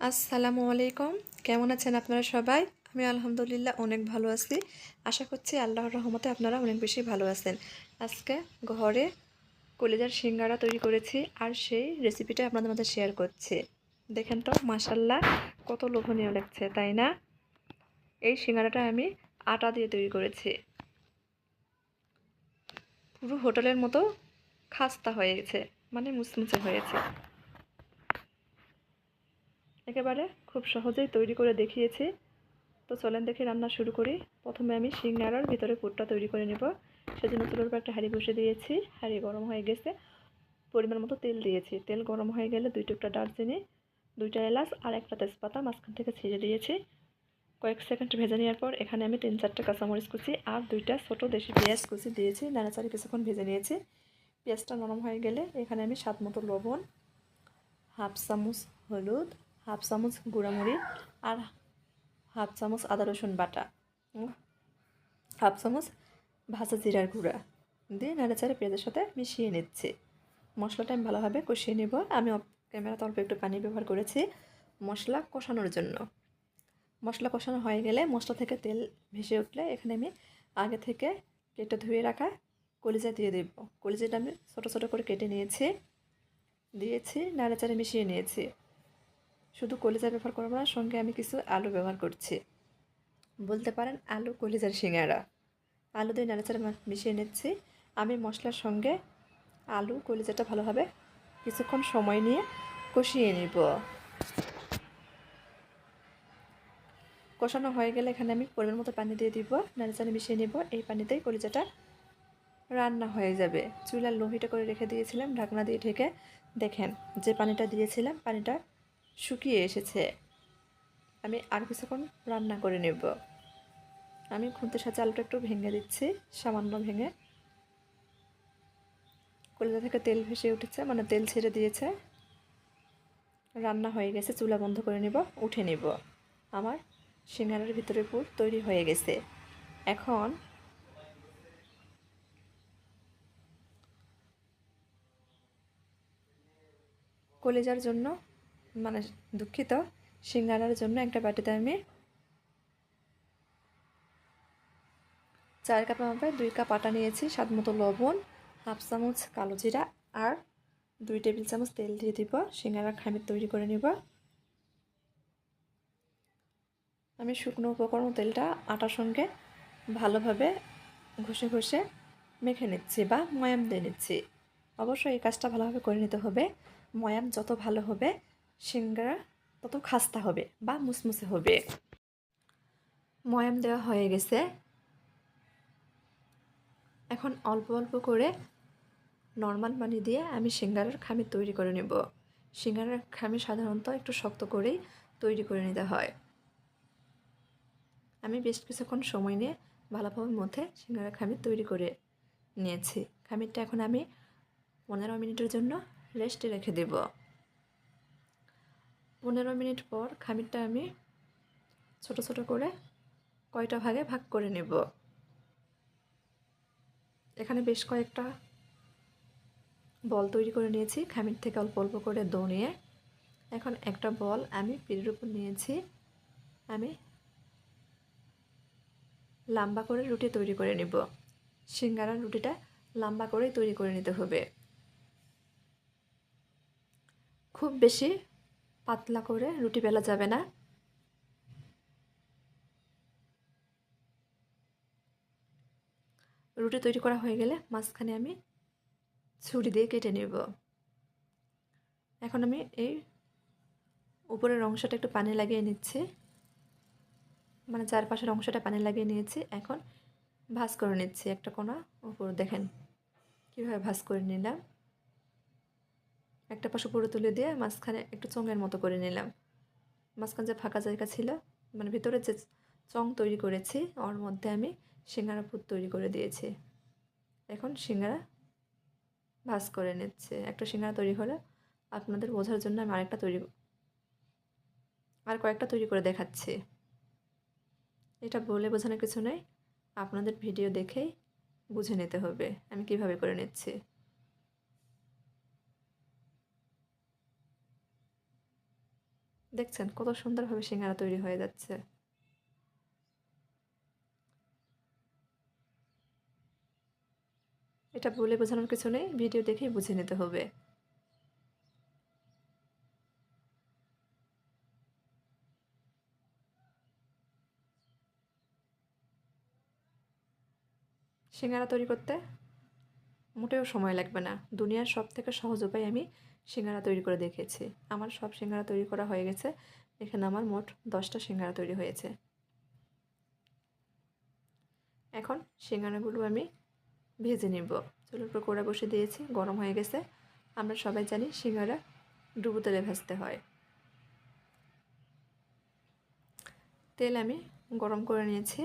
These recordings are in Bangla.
আসসালামু আলাইকুম। কেমন আছেন আপনারা সবাই? আমি আলহামদুলিল্লাহ অনেক ভালো আছি। আশা করছি আল্লাহর রহমতে আপনারা অনেক বেশি ভালো আছেন। আজকে ঘরে কলিজার সিঙ্গারা তৈরি করেছি আর সেই রেসিপিটা আপনাদের মধ্যে শেয়ার করছি। দেখেন তো মাসাল্লাহ কত লোভনীয় লাগছে, তাই না? এই সিঙ্গারাটা আমি আটা দিয়ে তৈরি করেছি। পুরো হোটেলের মতো খাস্তা হয়ে গেছে মানে মুচমুচে হয়েছে একেবারে খুব সহজেই তৈরি করে দেখিয়েছি। তো চলেন দেখে রান্না শুরু করি। প্রথমে আমি সিঙ্গারার ভিতরে পুরটা তৈরি করে নেব। সেজন্য চুলোর উপর একটা হাঁড়ি বসে দিয়েছি। হাঁড়ি গরম হয়ে গেছে। পরিমাণ মতো তেল দিয়েছি। তেল গরম হয়ে গেলে দুই টুকটা দারচিনি, দুইটা এলাচ আর একটা তেজপাতা মাঝখান থেকে ছিঁড়ে দিয়েছি। কয়েক সেকেন্ড ভেজে নেওয়ার পর এখানে আমি তিন চারটে কাঁচামরিচ কুচি আর দুইটা ছোটো দেশি পেঁয়াজ কুচি দিয়েছি। নাড়াচাড়ি কিছুক্ষণ ভেজে নিয়েছি। পেঁয়াজটা নরম হয়ে গেলে এখানে আমি স্বাদ মতো লবণ, হাফ চামচ হলুদ হাফ চামচ গুঁড়ামুড়ি আর হাফ চামচ আদা রসুন বাটা। হাফ চামচ ভাজা জিরার গুঁড়া দিয়ে নাড়াচাড়া পেঁয়াজের সাথে মিশিয়ে নিচ্ছি। মশলাটা আমি ভালোভাবে কষিয়ে নেব। আমি ক্যামেরাতে অল্প একটু পানি ব্যবহার করেছি মশলা কষানোর জন্য। মশলা কষানো হয়ে গেলে মশলা থেকে তেল ভেসে উঠলে এখানে আমি আগে থেকে কেটে ধুয়ে রাখা কলিজা দিয়ে দেব। কলিজাটা আমি ছোটো ছোটো করে কেটে নিয়েছি। দিয়েছি, নাড়াচাড়া মিশিয়ে নিয়েছি। শুধু কলিজা ব্যবহার করব না, সঙ্গে আমি কিছু আলু ব্যবহার করছি। বলতে পারেন আলু, কলিজার সিঙ্গারা। আলু দিয়ে নাড়াচাড়া মিশিয়ে নিচ্ছি। আমি মশলার সঙ্গে আলু, কলিজাটা ভালোভাবে কিছুক্ষণ সময় নিয়ে কষিয়ে নিব। কষানো হয়ে গেলে এখানে আমি পরিমাণ মতো পানি দিয়ে দিব। নাড়াচাড়া মিশিয়ে নিব। এই পানিতেই কলিজাটা রান্না হয়ে যাবে। চুলার লোহিটা করে রেখে দিয়েছিলাম, ঢাকনা দিয়ে ঢেকে। দেখেন, যে পানিটা দিয়েছিলাম, পানিটা শুকিয়ে এসেছে। আমি আর কিছুক্ষণ রান্না করে নেব। আমি খুঁতে সাথে আলুটা একটু ভেঙে দিচ্ছি, সামান্য ভেঙে। কলিজা থেকে তেল ভেসে উঠেছে মানে তেল ছেড়ে দিয়েছে। রান্না হয়ে গেছে, চুলা বন্ধ করে নেব, উঠে নেব। আমার সিঙ্গারের ভিতরে পুর তৈরি হয়ে গেছে। এখন কলেজার জন্য মানে দুঃখিত, সিঙ্গারার জন্য একটা বাটিতে আমি চার কাপ মাপে দুই কাপ আটা নিয়েছি, স্বাদ মতো লবণ, হাফ চামচ কালো জিরা আর দুই টেবিল চামচ তেল দিয়ে দিব, সিঙ্গারার খামির তৈরি করে নিব। আমি শুকনো উপকরণ তেলটা আটার সঙ্গে ভালোভাবে ঘষে ঘষে মেখে নিচ্ছি বা ময়াম দিয়ে নিচ্ছি। অবশ্যই এই কাজটা ভালোভাবে করে নিতে হবে। ময়াম যত ভালো হবে সিঙ্গারা তত খাস্তা হবে বা মুসমুসে হবে। ময়াম দেওয়া হয়ে গেছে। এখন অল্প অল্প করে নর্মাল পানি দিয়ে আমি সিঙ্গারার খামি তৈরি করে নেব। সিঙ্গারার খামি সাধারণত একটু শক্ত করেই তৈরি করে নিতে হয়। আমি বেশ কিছুক্ষণ সময় নিয়ে ভালোভাবে মধ্যে সিঙ্গারার খামির তৈরি করে নিয়েছি। খামিরটা এখন আমি পনেরো মিনিটের জন্য রেস্টে রেখে দেব। পনেরো মিনিট পর খামিরটা আমি ছোট ছোট করে কয়টা ভাগে ভাগ করে নেব। এখানে বেশ কয়েকটা বল তৈরি করে নিয়েছি। খামির থেকে অল্প অল্প করে দো নিয়ে এখন একটা বল আমি পিঠের উপর নিয়েছি। আমি লম্বা করে রুটি তৈরি করে নেব। সিঙ্গারার রুটিটা লম্বা করেই তৈরি করে নিতে হবে। খুব বেশি পাতলা করে রুটি বেলা যাবে না। রুটি তৈরি করা হয়ে গেলে মাঝখানে আমি ছুরি দিয়ে কেটে নেব। এখন আমি এই উপরের অংশটা একটু পানি লাগিয়ে নিচ্ছি। মানে চারপাশের অংশটা পানি লাগিয়ে নিয়েছি। এখন ভাজ করে নিচ্ছি একটা কোনা। উপর দেখেন কীভাবে ভাজ করে নিলাম। একটা পাশে পুরো তুলে দিয়ে মাঝখানে একটু চঙের মতো করে নিলাম। মাঝখানে যে ফাঁকা জায়গা ছিল মানে ভিতরে যে চং তৈরি করেছি, ওর মধ্যে আমি সিঙ্গারা পুর তৈরি করে দিয়েছি। এখন সিঙ্গারা ভাজ করে নিচ্ছে। একটা সিঙ্গারা তৈরি হলে আপনাদের বোঝার জন্য আমি আরেকটা তৈরি আর কয়েকটা তৈরি করে দেখাচ্ছি। এটা বলে বোঝানোর কিছু নেই। আপনাদের ভিডিও দেখেই বুঝে নিতে হবে আমি কীভাবে করে নিচ্ছি। দেখছেন কত সুন্দরভাবে সিঙ্গারা তৈরি হয়ে যাচ্ছে। এটা বলে বোঝানোর কিছু নেই, ভিডিও দেখেই বুঝে নিতে হবে। সিঙ্গারা তৈরি করতে মোটেও সময় লাগবে না। দুনিয়ার সব থেকে সহজ উপায় আমি সিঙ্গারা তৈরি করে দেখেছি। আমার সব সিঙ্গারা তৈরি করা হয়ে গেছে। এখানে আমার মোট দশটা সিঙ্গারা তৈরি হয়েছে। এখন সিঙ্গারাগুলো আমি ভেজে নিব। চুলোর উপর কড়া বসে দিয়েছি, গরম হয়ে গেছে। আমরা সবাই জানি সিঙ্গারা ডুবো তেলে ভাজতে হয়। তেল আমি গরম করে নিয়েছি।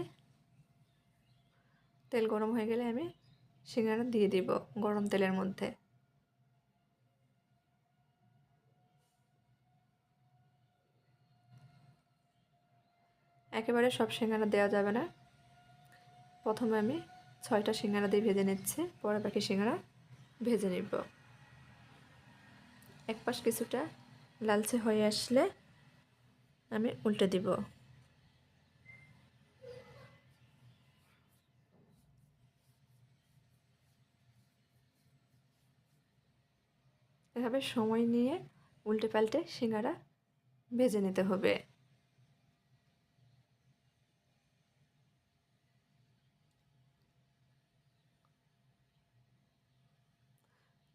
তেল গরম হয়ে গেলে আমি সিঙ্গারা দিয়ে দিব গরম তেলের মধ্যে। একেবারে সব সিঙ্গারা দেওয়া যাবে না। প্রথমে আমি ছয়টা সিঙ্গারা দিয়ে ভেজে নিচ্ছি, পরে বাকি সিঙ্গারা ভেজে নিব। এক পাশ কিছুটা লালচে হয়ে আসলে আমি উল্টে দিব। এভাবে সময় নিয়ে উল্টে পাল্টে সিঙ্গারা ভেজে নিতে হবে।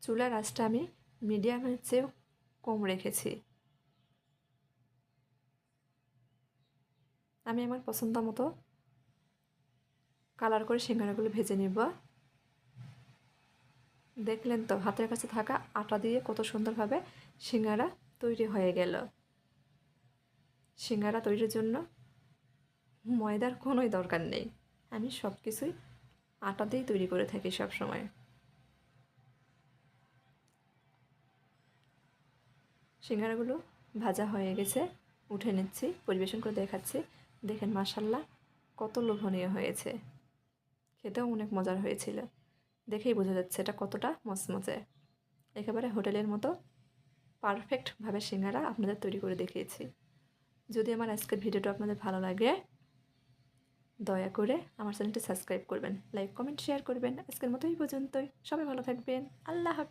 চুলার আঁচটা আমি মিডিয়ামের চেয়েও কম রেখেছি। আমি আমার পছন্দ মতো কালার করে সিঙ্গারাগুলো ভেজে নেব। দেখলেন তো, হাতের কাছে থাকা আটা দিয়ে কত সুন্দরভাবে সিঙ্গারা তৈরি হয়ে গেল। সিঙ্গারা তৈরির জন্য ময়দার কোনোই দরকার নেই। আমি সব কিছুই আটা দিয়েই তৈরি করে থাকি সব সময় সিঙ্গারাগুলো ভাজা হয়ে গেছে, উঠে নিচ্ছি, পরিবেশন করে দেখাচ্ছি। দেখেন মাসাল্লাহ কত লোভনীয় হয়েছে। খেতেও অনেক মজার হয়েছিল। দেখেই বোঝা যাচ্ছে এটা কতটা মচমচে একেবারে হোটেলের মতো পারফেক্টভাবে সিঙ্গারা আপনাদের তৈরি করে দেখিয়েছি। যদি আমার আজকের ভিডিওটা আপনাদের ভালো লাগে, দয়া করে আমার চ্যানেলটি সাবস্ক্রাইব করবেন, লাইক, কমেন্ট, শেয়ার করবেন। আজকের মতো এই পর্যন্তই। সবাই ভালো থাকবেন। আল্লাহ হাফিজ।